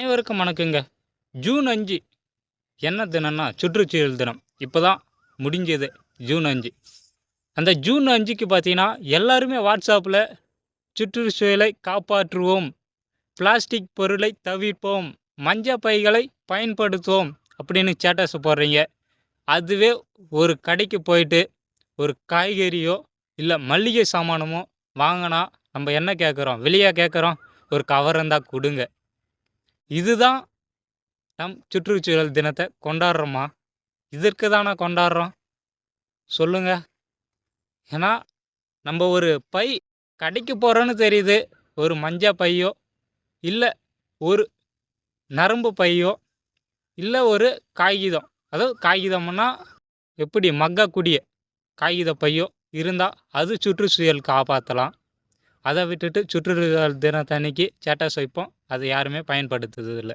அனைவருக்கும் வணக்கங்க. ஜூன் அஞ்சு என்ன தினம்னா சுற்றுச்சூழல் தினம். இப்போ தான் முடிஞ்சது ஜூன் அஞ்சு. அந்த ஜூன் அஞ்சுக்கு பார்த்தீங்கன்னா எல்லாருமே வாட்ஸ்அப்பில் சுற்றுச்சூழலை காப்பாற்றுவோம் பிளாஸ்டிக் பொருளை தவிர்ப்போம் மஞ்ச பைகளை பயன்படுத்துவோம் அப்படின்னு ஸ்டேட்டஸ் போடுறீங்க. அதுவே ஒரு கடைக்கு போயிட்டு ஒரு காய்கறியோ இல்லை மல்லிகை சாமானமோ வாங்கினா நம்ம என்ன கேட்குறோம் வெளியே கேட்குறோம் ஒரு கவர் இருந்தால் கொடுங்க. இதுதான் நம் சுற்றுச்சூழல் தினத்தை கொண்டாடுறோமா? இதற்கு தானே கொண்டாடுறோம்? சொல்லுங்க. ஏன்னா நம்ம ஒரு பை கடைக்கு போகிறோன்னு தெரியுது. ஒரு மஞ்சள் பையோ இல்லை ஒரு நரம்பு பையோ இல்லை ஒரு காகிதம். அதாவது காகிதம்னா எப்படி? மக்கக்கூடிய காகித பையோ இருந்தால் அது சுற்றுச்சூழல் காப்பாற்றலாம் அதை விட்டுட்டு சுற்றுச்சூழல் தினத்தன்னைக்கு சேட்டாஸ் வைப்போம் அதை யாருமே பயன்படுத்துறதில்ல